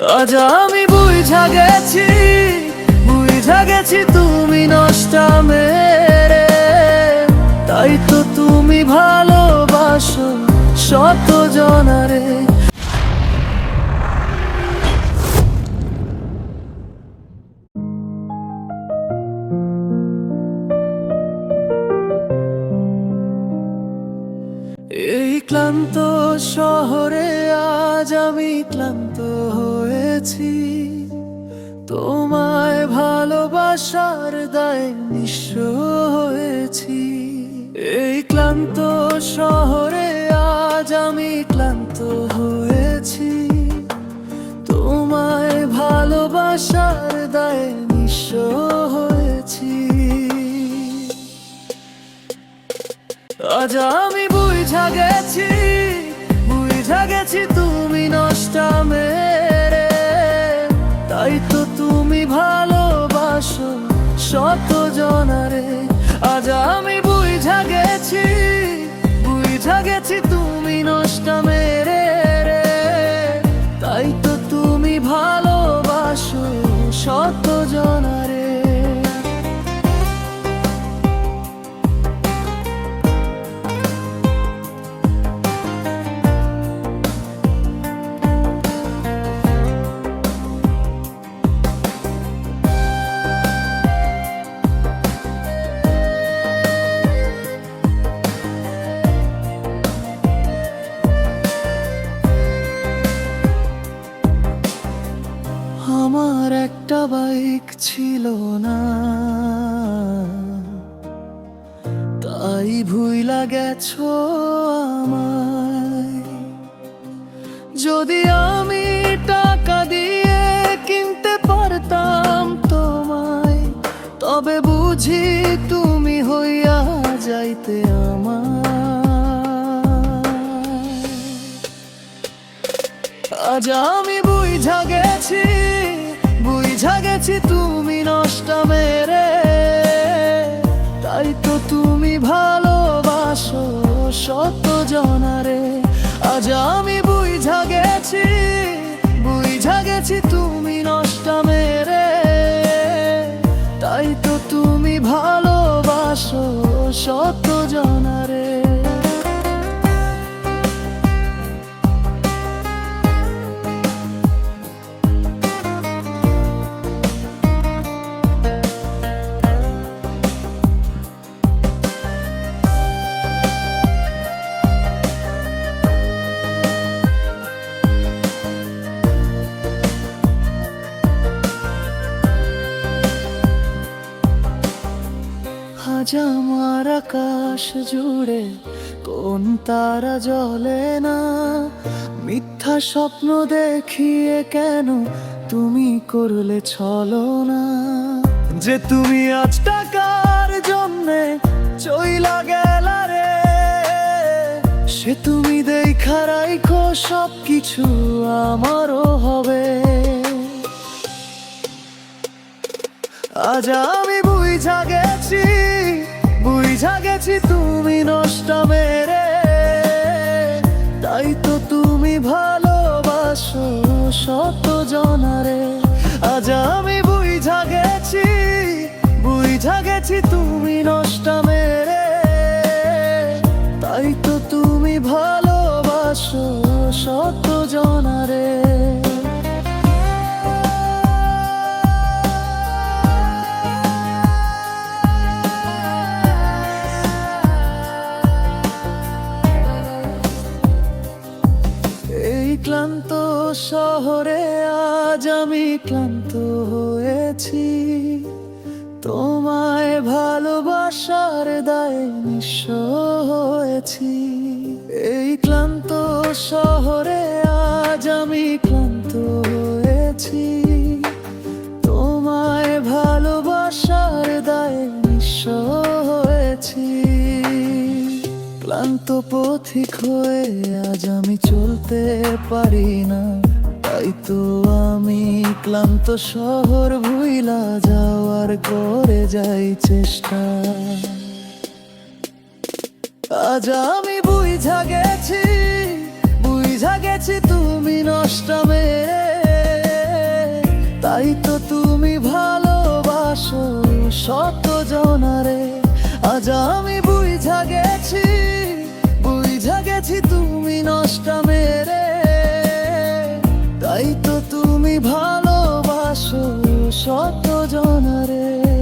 আজ আমি বুঝা গেছি বুঝা গেছি তুমি নষ্ট মেরে। তাই তো তুমি ভালোবাসো শত জনারে। ক্লান্ত শহরে আজ আমি ক্লান্ত হয়েছি। তোমায় ভালোবাসার দায় নিঃস্ব হয়েছি। এই ক্লান্ত শহরে আজ আমি ক্লান্ত হয়েছি। তোমায় ভালোবাসার দায় নিঃস্ব হয়েছি। আজ আমি বুঝা গেছি বুঝা গেছি তুমি নষ্ট আমার একটা বাইক ছিল না। তাই ভুইলা গেছো আমায়। যদি আমি টাকা দিয়ে কিনতে পারতাম তোমায়, তবে বুঝি তুমি হইয়া যাইতে আমার আজ আমি বুঝা গেছি গেছি তুমি নষ্ট মেরে। তাই তো তুমি ভালোবাসো শত জনারে আজ আমি বুঝা গেছি বুঝা গেছি তুমি নষ্ট মেরে। তাই তো তুমি ভালোবাসো শত জনারে আমার আকাশ জুড়ে কোন তারা জ্বলে না? মিথ্যা স্বপ্ন দেখিয়ে কেন তুমি করলে ছলো না যে তুমি আজ টাকার জন্যে চইলা গেলা রে, সে তুমি দেখা রাইখো সব কিছু আমারও হবে। আজ আমি বুঝা গেছি বুঝা গেছি তুমি নষ্ট মেরে। তাই তো তুমি ভালোবাসো শত জনারে। আজ আমি বুঝা গেছি বুঝা গেছি তুমি নষ্ট ক্লান্ত শহরে আজ আমি ক্লান্ত হয়েছি। তোমায় ভালোবাসার দায় নিঃস্ব হয়েছি। এই ক্লান্ত শহরে আজ আমি ক্লান্ত হয়েছি। তোমায় ভালোবাসার দায় ক্লান্ত পথিক হয়ে আজ আমি চলতে পারি না। তাই তো আমি ক্লান্ত শহর ভুইলা যাওয়ার করে যাই চেষ্টা। আজ আমি বুঝা গেছি বুঝা গেছি তুমি নষ্ট মেরে। তাই তো তুমি ভালোবাসো শত জনারে। আজ আমি বুঝা গেছি নষ্ট মেরে তাই তো তুমি ভালোবাসো শত জনারে